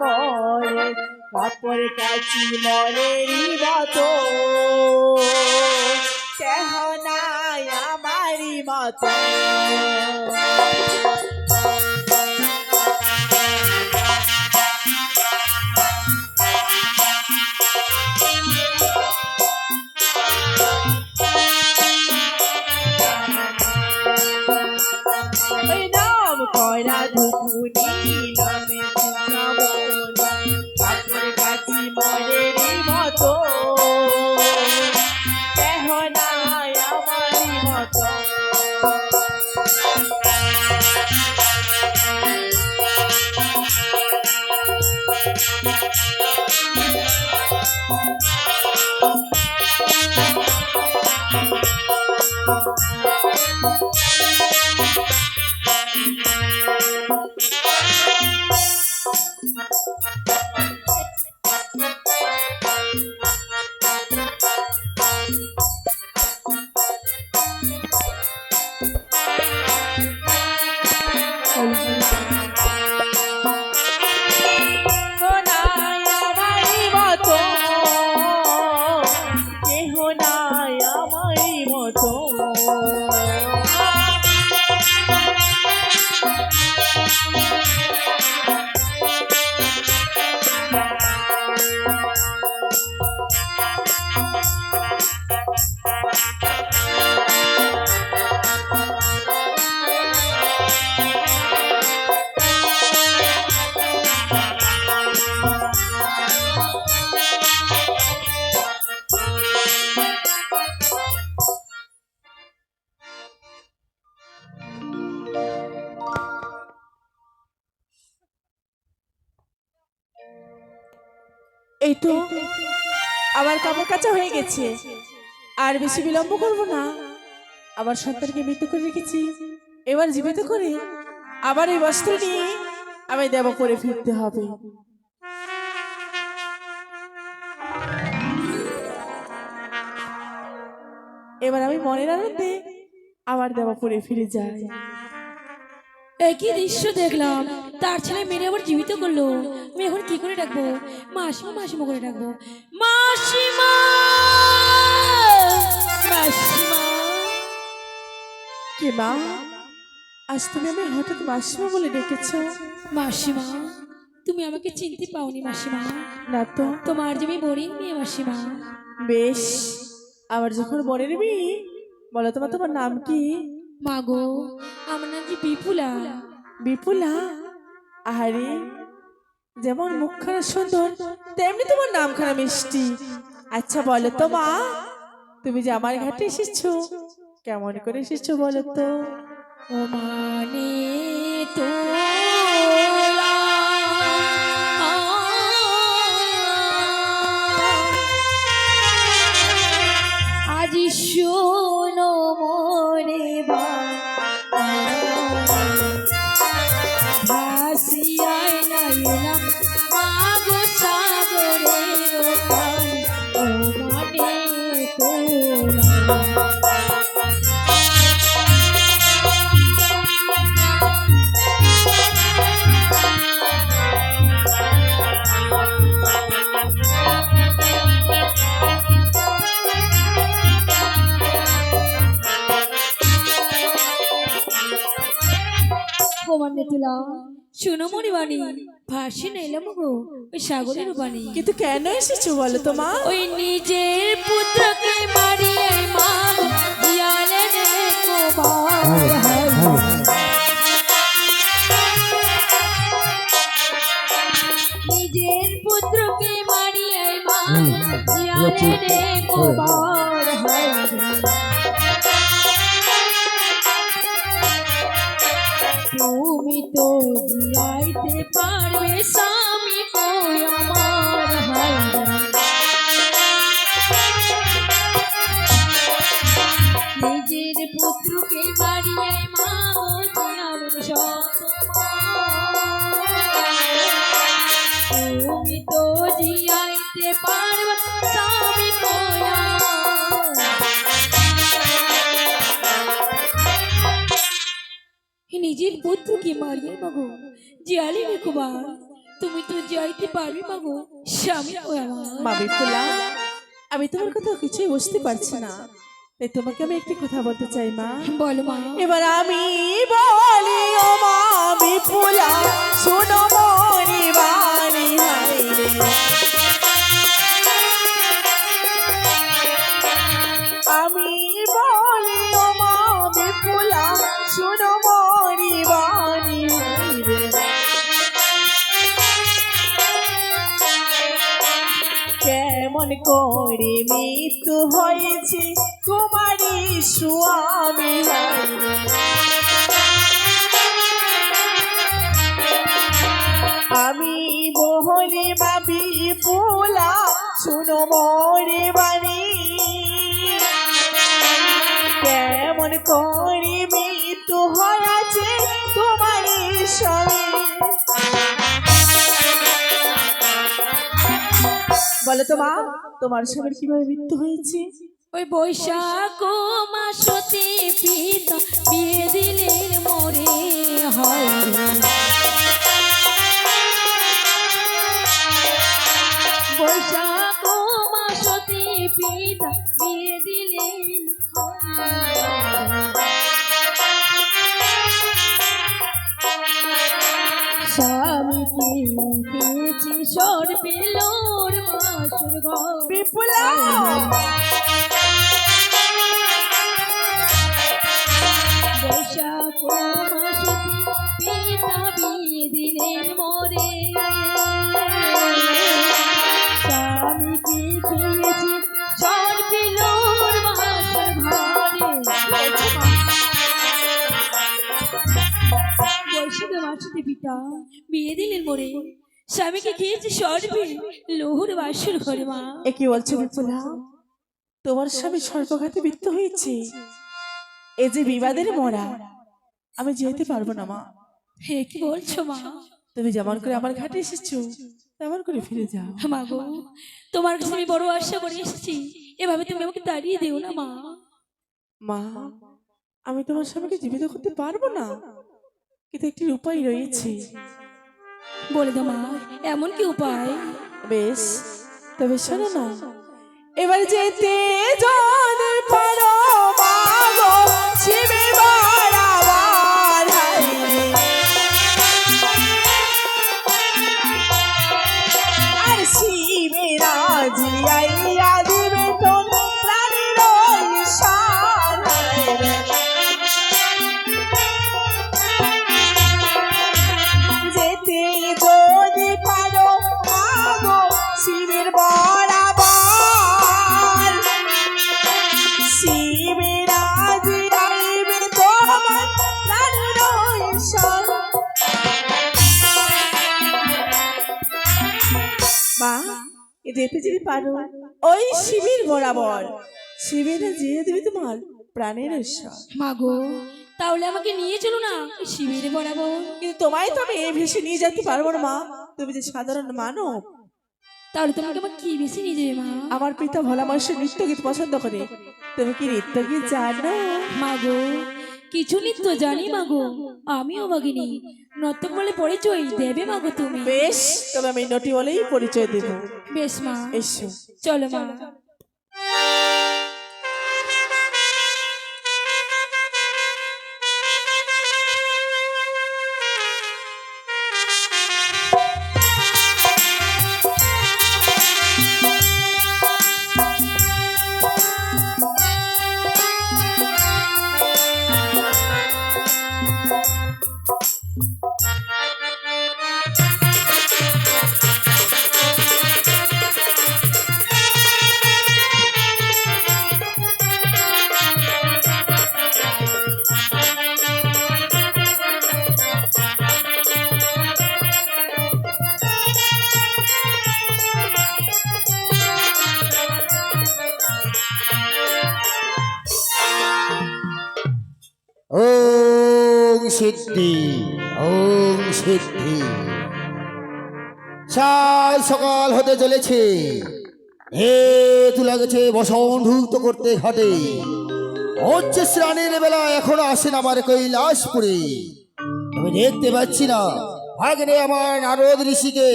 মরে কাপড় কাচি মরে মতো। কেহ নাই আমারি মতো। ওই নাম কয়রা ধুকুনি কাচা হয়ে গেছে। আর বেশি বিলম্ব করব না। আমার সন্তানকে মৃত্যু করে রেখেছি। এবার জীবিত করে আবার এই বস্ত্র নিয়ে আমি দেব করে ফিরতে হবে। এবার আমি মনের আনন্দে আবার দেওয়া পরে ফিরে যাই। একই দৃশ্য দেখলাম। তার ছেলে মেরে আবার জীবিত করল। আমি এখন কি করে ডাকবো? মাসিমা মাসিমা করে ডাকবো। মাসিমা! মাসিমা! কে মা? আজ তুমি আমি হঠাৎ মাসিমা বলে ডেকেছো। মাসিমা তুমি আমাকে চিনতে পাওনি মাসিমা। না তো। তোমার যে আমি বড়ি মেয়ে মাসিমা। বেশ আবার যখন বনের মেয়ে বলো তোমার তোমার নাম কি? মাগো, আমার নাম যে বিপুলা। বিপুলা? আরে, যেমন মুখখানা সুন্দর, তেমনি তোমার নামখানা মিষ্টি। আচ্ছা বলো তো মা, তুমি যে আমার ঘাটে এসেছ, কেমন করে এসেছ বলো তো? ও মানে তো ওই সাগরের বাণী। কিন্তু কেন এসেছ বলো তো মা? ওই নিজের পুত্রকে মারিয়ে মা জিয়ালে নিজের পুত্রকে মারিয়ে মা দেখো তুমি তো জিয়াইতে পারবে স্বামী নিজের পুত্রকে মারিয়ে মাগো জিয়ালি রেখোবার তুমি তো যাইতে পারবি মাগো স্বামী কই আমার মা বিপুলা আমি তোমার কথা কিছুই বুঝতে পারছি না। তাই তোমাকে আমি একটি কথা বলতে চাই মা। বলো মা। এবার আমি বলি ও মা বিপুলা শোনো মরি বাণী হায় রে আমি বলি করে মৃত্যু হয়েছে তোমারই স্বামী আমি বহলে ভাবি পোলা শুনো মরে বাণী। কেমন করে মৃত্যু হয়েছে তোমারই স্বামী বলো তো মা তোমার স্বামীর কীভাবে মৃত্যু হয়েছে? ওই বৈশাখ মাসতে পিতা বিয়ে দিলেন মরে হয় বৈশাখ মাসতে পিতা বিয়ে দিলেন স্বামীকে পেয়েছি সর পেলোর মাসুর ঘর বিপুলা বৈশাখ মাসে পিতা দিলেন মোরে স্বামীকে খেয়েছি ঝড় পিলোর মাসের ঘরে বিয়ে দিলেন মোরে স্বামীকে খেয়েছি সর্বে লোহুর বাসুর ঘরে মা। এ কি বলছো বিপুলা? তোমার স্বামী সর্বঘাতে মৃত্যু হয়েছে? এ যে বিবাদের মরা। আমি যেতে পারব না মা। হে কি বলছো মা? তুমি যেমন করে আমার ঘাটে এসেছ তেমন করে ফিরে যাও। মা গো তোমার কাছে আমি বড় আশা করে এসেছি। এভাবে তুমি আমাকে তাড়িয়ে দিও না মা। মা আমি তোমার স্বামীকে জীবিত করতে পারব না? কিন্তু একটি উপায় রয়েছে। বলে দাও মা এমন কি উপায়? বেশ তবে শোনো না। এবার যেতে যদি পারো মা গো, যেতে যদি পারো ওই শিবির বরাবর। শিবের যে দেবে তোমার প্রাণের ঈশ্বর। মা গো তাহলে আমাকে নিয়ে চলো না শিবিরে বরাবর। কিন্তু তোমায় তো আমি এই ভেসে নিয়ে যেতে পারব না মা। তুমি যে সাধারণ মানব। তাহলে তোমাকে আমার কি বেশি নিয়ে যাবে মা? আমার পিতা ভোলা মানুষের নৃত্য গীত পছন্দ করে। তুমি কি নৃত্য গীত জানো? মা গো কিছু নিত্য জানি মাগো আমিও মাগিনি। নর্তক বলে পরিচয় দেবে মাগো তুমি। বেশ তবে আমি নটি বলেই পরিচয় দেব। বেশ মা এসো। চলো মা। সিদ্ধি ওং সিদ্ধি। সাই সকাল হতে চলেছে। হে তুলা গেছে বসন ধুক্ত করতে ঘাটে। হচ্ছে স্নানের বেলা এখনও আসেন আমার কৈলাসপুরে। আমি দেখতে পাচ্ছি না। ভাগ্নে আমার নারদ ঋষিকে।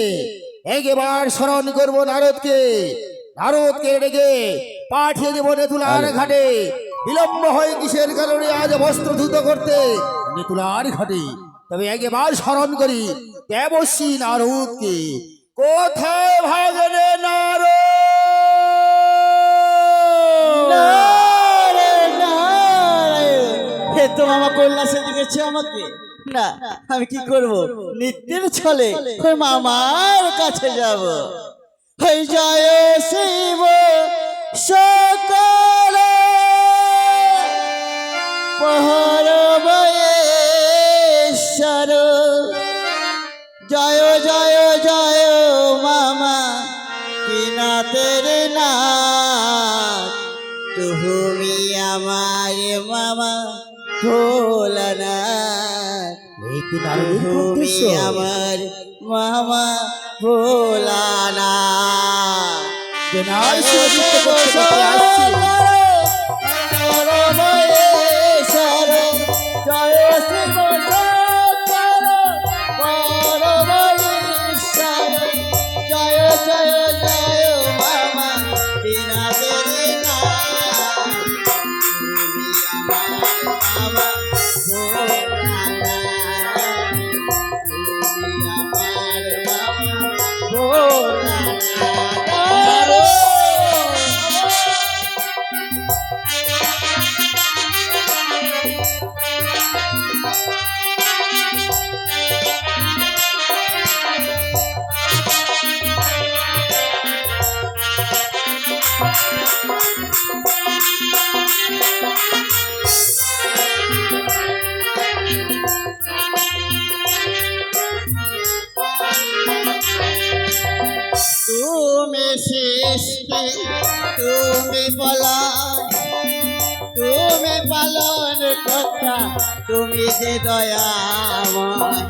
একবার স্মরণ করব নারদকে। নারদকে ডেকে পাঠিয়ে দেব নেতুলার ঘাটে। বিলম্ব হয় কিসের কারণে আজ বস্ত্র ধুত করতে? নেতুলার ঘাটে। তবে একবার স্মরণ করি, দেবশ্রী নারদকে, কোথায় ভাগনে দিয়েছে আমাকে। আমি কি করব? নিত্যের ছলে মামার কাছে জয় শিব পহর বয়েশ্বর জয় জয় জয় মামা কিনা তেরে না তুমি আমার মামা ভোলানা তুমি? আমার মামা ভোলানা করতে আসছি। পালন তুমি পালন কথা তুমি যে দয়াময়,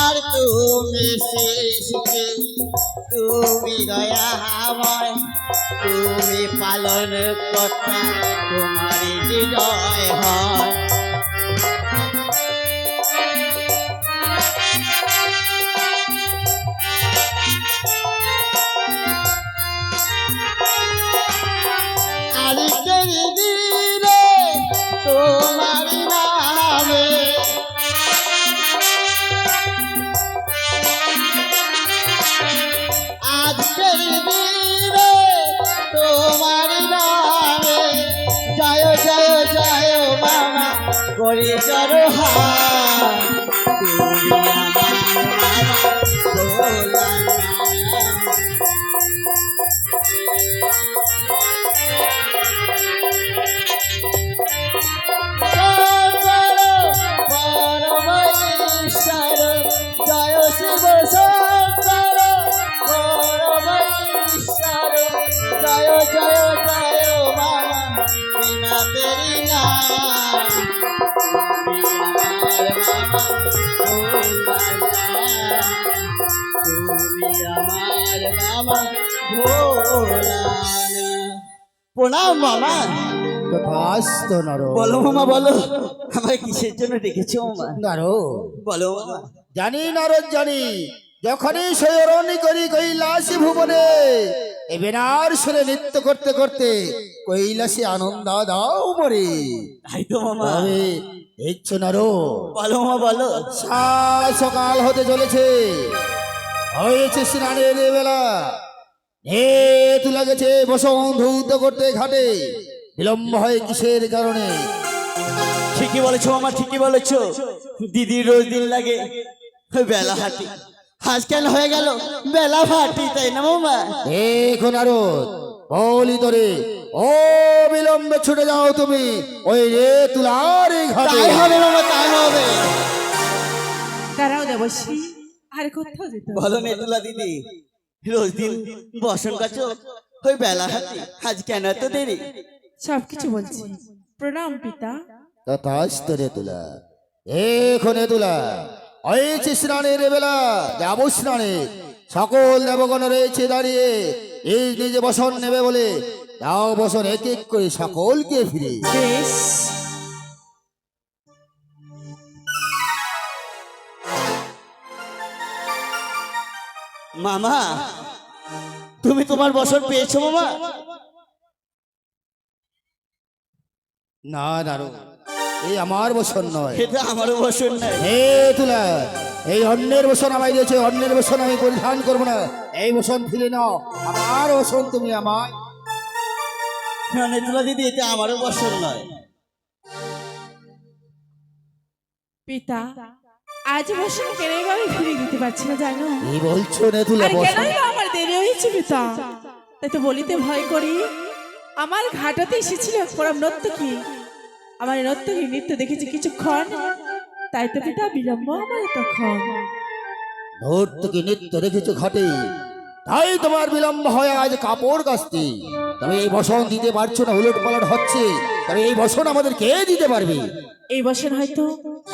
আর তুমি সৃষ্টি তুমি দয়াময় তুমি পালন কথা তোমার হৃদয় হয়। করি চর প্রণাম মামা। তথাস্তু নর। বলো মামা বলো। আমায় কিসের জন্য ডেকেছো মামা? নারদ বলো মামা। জানি নারদ জানি। যখনই সয়রণি করি কৈলাসী ভুবনে এ বেনার সুরে নৃত্য করতে করতে কৈলাসে আনন্দ দাও মরে। তাই তো মামা। দেখছ নারো। বলো মামা বলো। সকাল হতে চলেছে। হয়েছে স্নানের বেলা। হে তুলা গেছে বসন ধৌত করতে ঘাটে। বিলম্ব হয় কিসের কারণে? ঠিকই বলেছ মামা ঠিকই বলেছ। দিদির রোজ দিন লাগে। বেলা হাঁটি আজ কেন হয়ে গেল? বেলা হাঁটি তাই না মামা? দেখো নারদ বলি তোরে ও বিলম্বে ছুটে যাও তুমি ওই রে তুলার ঘাটে। তাই হবে মামা তাই হবে। দাঁড়াও দেবশ্রী আর কোথাও যেতে বলো নেতুলা দিদি। রোজ দিন বসন কাছো ওই বেলা হাঁটি আজ কেন এত দেরি? সব কিছু বলছি। প্রণাম পিতা। তথাস্ত রে তুলা। এখন এ তুলা। হয়েছে স্নানের বেলা যাব স্নানে। সকল দেবগণ রয়েছে দাঁড়িয়ে এই নিজে বসন নেবে বলে। যাও বসন এক এক করে সকলকে ফিরে বেশ। মামা তুমি তোমার বছর পেয়েছ মামা? না নারদ এই আমার বসন নয়। এটা আমারও বছর নাই হে তুলা এই অন্যের বসন আমায় দিয়েছে অন্যের বসন আমি পরিধান করব না। এই বসন ফিরে নাও আমার বসন তুমি আমায়। নেতুলা দিদি এটা আমারও বছর নয়। পিতা আজ বসে কেন আমি ফিরে দিতে পারছি না জানো? কি বলছো নেতুলা আর কেন আমার দেরি হয়েছে পিতা? তাই তো বলিতে ভয় করি। আমার ঘাটাতে এসেছিল পরম নর্তকী। আমার নর্তকী নৃত্য দেখেছি কিছুক্ষণ। তাই তো পিতা বিলম্ব আমার তখন। নর্তকী নৃত্য রেখেছো ঘাটে তাই তোমার বিলম্ব হয় আজ কাপড় কাস্তি তবে এই বসন দিতে পারছ না উলট পালট হচ্ছে। তবে এই বসন আমাদের কে দিতে পারবে? এই বছর হয়তো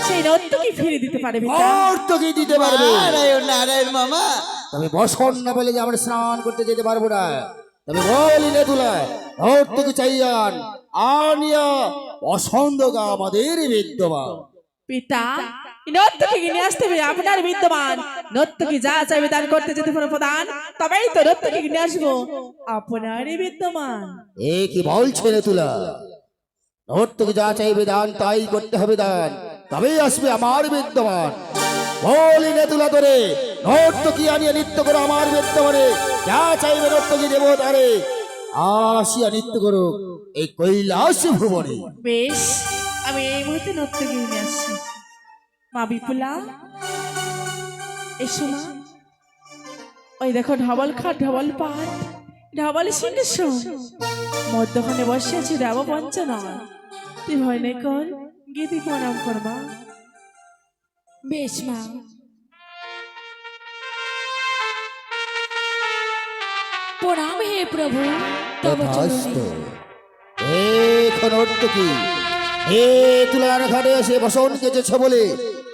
সেই নর্তকী ফিরে দিতে পারে পিতা। নর্তকী দিতে পারবে? নারায়ণ নারায়ণ মামা। তবে বসন না বলে যে আমরা স্নান করতে যেতে পারব না। তবে বলি নেতুলা নর্তকী চাইয়ান আনিয়া বসন্ত গা আমাদের বিদ্যমান। পিতা নর্তকী নিয়ে আসতে হবে আপনার বিদ্যমান। নর্তকী যা চাইবে দান করতে যেতে পারো প্রদান তবেই তো নর্তকী নিয়ে আসব। আপনারই বিদ্যমান। এ কি বলছে নেতুলা নর্তকী যা চাইবে দান তাই করতে হবে দান। তবেই আসবে আমার বিদ্যমান। বলি নেতুলা তোরে নর্তকী আনিয়া নৃত্য করো আমার বিদ্যমানে। যা চাইবে নর্তকী দেব তারে। আসিয়া নৃত্য করো এই কৈলাস ভুবনে। বেশ আমি এই মুহূর্তে নর্তকী নিয়ে আসছি। মা বিপুলা এসো মা। ওই দেখো ঢবল খাট ঢবল পাট ঢবল সিংহেশ্বর মধ্যখানে বসে আছি দেব পঞ্চনা তুই ভয় নেই কর গীতি প্রণাম করবা বেশ মা। প্রণাম হে প্রভু তব এখন নর্তকী হে তুলার ঘাটে এসে বসন কেচেছ বলে।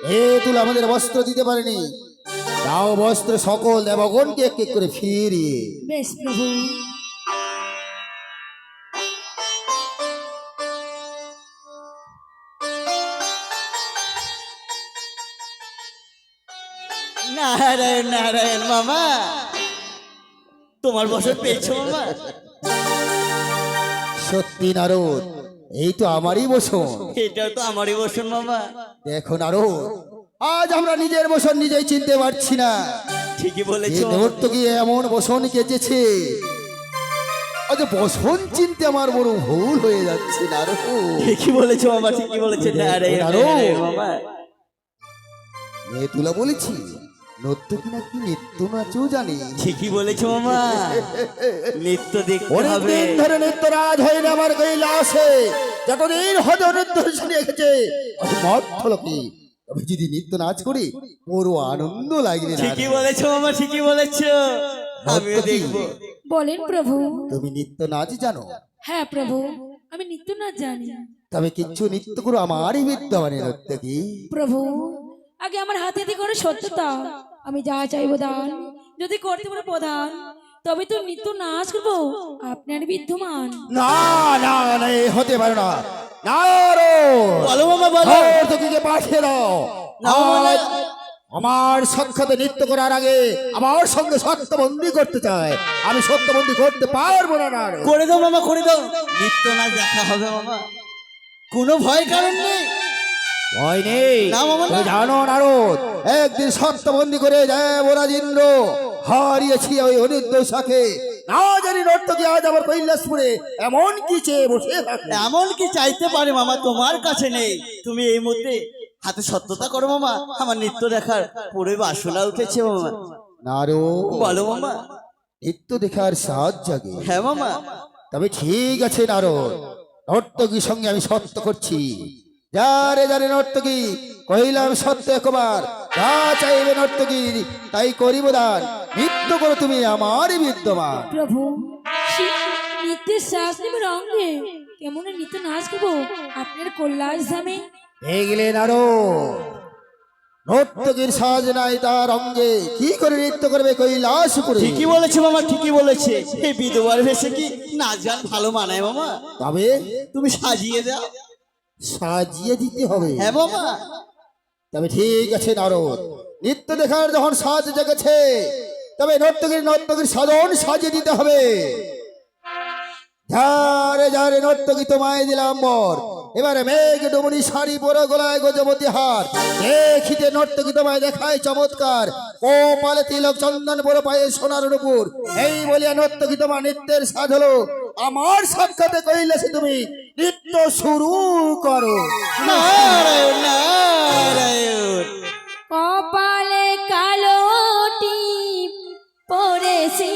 হে তুলা আমাদের বস্ত্র দিতে পারেনি। তাও বস্ত্র সকল দেবগণকে এক এক করে ফিরিয়ে। বেশ প্রভু। নারায়ণ নারায়ণ মামা। তোমার বছর পেয়েছ মামা? সত্যি নারদ এই তো আমারই বসন। এটাও তো আমারই বছর মামা দেখো নারদ আজ আমরা নিজের বসন নিজেই চিনতে পারছি না। ঠিকই বলেছ। নর্তকী এমন বসন কেচেছে। আজ বসন চিনতে আমার বড় ভুল হয়ে যাচ্ছে নারদ ঠিকই বলেছ মামা ঠিকই বলেছ। নারায়ণ। নারায়ণ মামা মেয়ে তুলা বলেছি। নর্তকী নাকি নৃত্য নাচও জানি। ঠিকই বলেছ মামা। নৃত্য দেখতে হবে। অনেকদিন ধরে নৃত্যরাজ হয়নি আমার কৈলাসে যতদিন হতে নৃত্য শুনে গেছে মর্থলোকে তবে যদি নৃত্য নাচ করি বড় আনন্দ লাগবে না। ঠিকই বলেছ মামা ঠিকই বলেছ। আমিও দেখব। বলেন প্রভু। তুমি নৃত্য নাচ জানো? হ্যাঁ প্রভু আমি নিত্য নাচ জানি। তবে কিচ্ছু নৃত্য করো আমারই বিদ্যমানে নর্তকী। প্রভু আগে আমার হাতে দিয়ে করে সত্যতা আমি যা চাইব দান। যদি করতে পারো প্রধান তবে তো নিত্য নাচ করব। আপনার বিদ্যমান। না না না হতে পারে না। না রো বলো মামা বলো। পাঠিয়ে দাও। আমার সাক্ষাতে নৃত্য করার আগে আমার সঙ্গে সত্যবন্দি করতে চায়। আমি সত্যবন্দি করতে পারব না না করে দাও মামা করে দাও। নৃত্য না দেখা হবে মামা। কোনো ভয় কারণ নেই। ভয় নেই। জানো নারদ একদিন সত্যবন্দি করে ইন্দ্র হারিয়েছি ওই অনির্দোষাকে। না জানি নর্তকী আজ আমার কৈলাসপুরে এমন কি চেয়ে বসে এমন কি চাইতে পারে মামা তোমার কাছে নেই। তুমি এই মধ্যে হাতে সত্যতা করো মামা আমার নৃত্য দেখার পুরো বাসনা উঠেছে মামা। নারো বলো মামা। নৃত্য দেখার সাজ জাগে। হ্যাঁ মামা। তবে ঠিক আছে নারদ নর্তকীর সঙ্গে আমি সত্য করছি। যারে যারে নর্তকী কহিলাম সত্য একবার যা চাইবে নর্তকী তাই করিব দান। নৃত্য করো তুমি আমারই বিদ্যমান। প্রভু নৃত্যের শ্বাস কেমন নৃত্য নাচ করব? আপনার কল্যাণ ধামে এগলে নারো নর্তকীর সাজ নাই তার অঙ্গে। কি করে নৃত্য করবে কৈলাস করে ঠিকই বলেছে মামা ঠিকই বলেছে। এই বিধবার ভেসে কি নাচ গান ভালো মানায় মামা? তবে? তুমি সাজিয়ে দাও। সাজিয়ে দিতে হবে। হ্যাঁ মামা তবে ঠিক আছে নারদ নৃত্য দেখার যখন সাজ জেগেছে তবে নর্তকীর নর্তকীর সাধন সাজিয়ে দিতে হবে। ধারে ধারে নর্তকী তোমায় দিলাম বর। এবারে মেঘ ডুমুনি শাড়ি পরে গলায় গজবতী হার। দেখিতে নর্তকী তোমায় দেখায় চমৎকার। ও পালে তিলক চন্দন বড় পায়ে সোনার নুপুর। এই বলিয়া নর্তকী তোমার নৃত্যের সাধ হলো। আমার সাক্ষাতে কইলে সে তুমি নৃত্য শুরু করো। কপালে কালো টিপ পড়েছি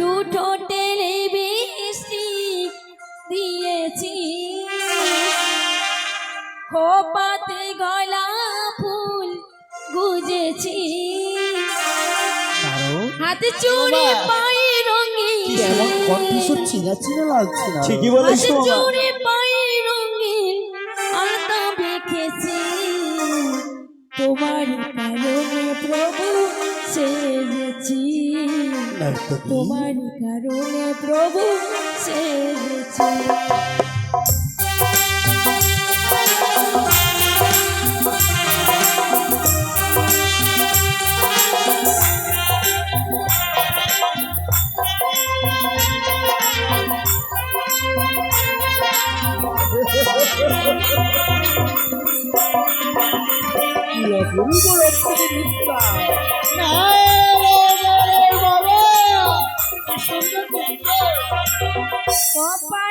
দুটো টেলে বৃষ্টি দিয়েছি। খোপাতে গলা ফুল গুজেছি। হাতে চুড়ি পায়ে চিনা চিনা লাগছে না। ঠিকই বলেছ। হাতে পায়ে রঙিন আলতা মেখেছি। তোমার কারণে প্রভু সেজেছি। তোমার কারণে প্রভু সেজেছি। কপালে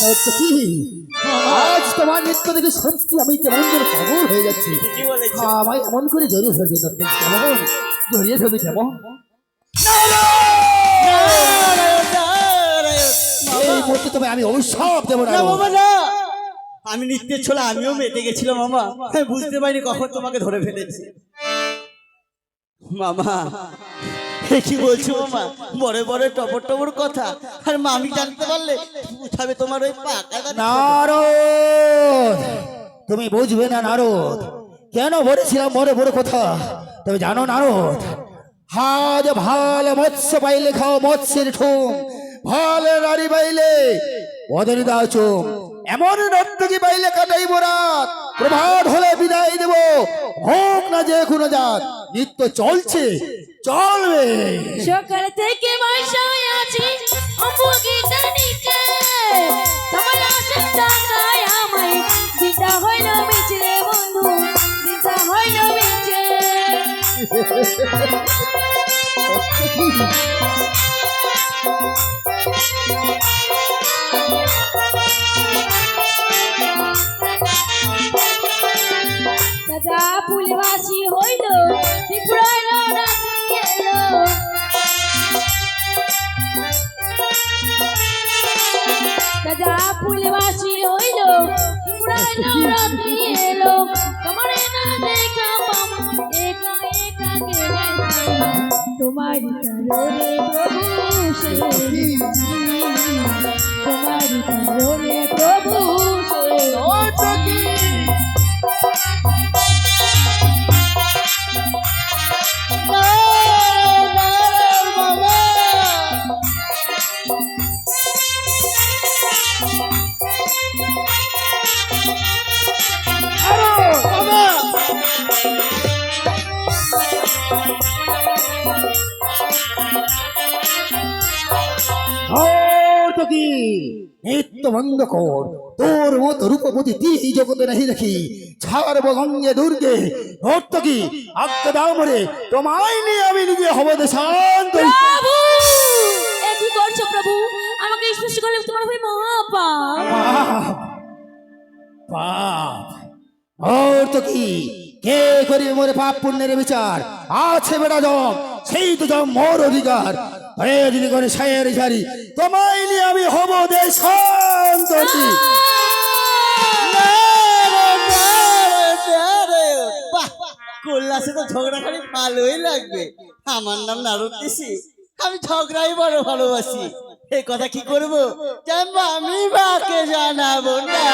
নর্তকী আজ তোমার নৃত্য দেখে সত্যি আমি কেমন করে পাগল হয়ে যাচ্ছি। আমায় এমন করে জড়িয়ে ধরবে কেমন? জড়িয়ে ধরবে কেমন? নারায়ণ! নারায়ণ এই মুহূর্তে তবে আমি অভিশাপ দেবো না না না! আমি নৃত্যের ছোলা আমিও মেতে গেছিলাম মামা। বুঝতে পারিনি কখন তোমাকে ধরে ফেলেছি। মামা কি বলছো মামা বড় বড় টপর টপর কথা। আর মামি জানতে পারলে উঠাবে তোমার ওই পাকা তুমি বুঝবে না নারদ। কেন বলেছিলাম বড় বড় কথা? তুমি জানো নারদ? হাজ ভালো মৎস্য পাইলে খাও মৎস্যের ঠুম, ভালো নারী পাইলে বদনি দাও চুম। এমন নর্তকী পাইলে কাটাইব রাত প্রভাত হলে বিদায় দেব। হোক না যে কোনো জাত, নিত্য চলছে। চলবে। সকাল থেকে বসায় আছি অম্বুগিটা নিচে তোমার আশা টাকায় আমায় দিতে হইল মিছে, বন্ধু, দিতে হইল মিছে। রাজা ফুলবাসী হইল ত্রিপুরায় রাখি রাজা ফুলবাসী হইল ত্রিপুরায় রাখি এলো তোমার না দেখা পাম একা একা গেলে তোমার কারণে প্রভু সেজেছি। তোমার কারণে প্রভু। নারায়ণ, তো নিত্য বন্ধ কর তোর মতো রূপবতী তিহি জগতে নাহি দেখি। ছাড়ব গঙ্গে দুর্গে। নর্তকী আজ্ঞা দাও মরে তোমায় নিয়ে আমি নিজে হব দেশান্ত। কি করছ প্রভু? আমাকে স্পর্শ করলে তোমার ভাই মহাপাপ। পাপ পাপ। ওর তো কি? কে করিবে মোরে পাপ পুণ্যের বিচার? আছে বেটা জম সেই তো জম মোর অধিকার। হয়ে যদি করে সায়ের ঝাড়ি তোমায় নিয়ে আমি হব দেশান্তরি। তো ঝগড়া খালি ভালোই লাগবে। আমার নাম আমি ঝগড়াই বড় ভালোবাসি। এই কথা কি করব? জানব আমি বাকে জানাব না।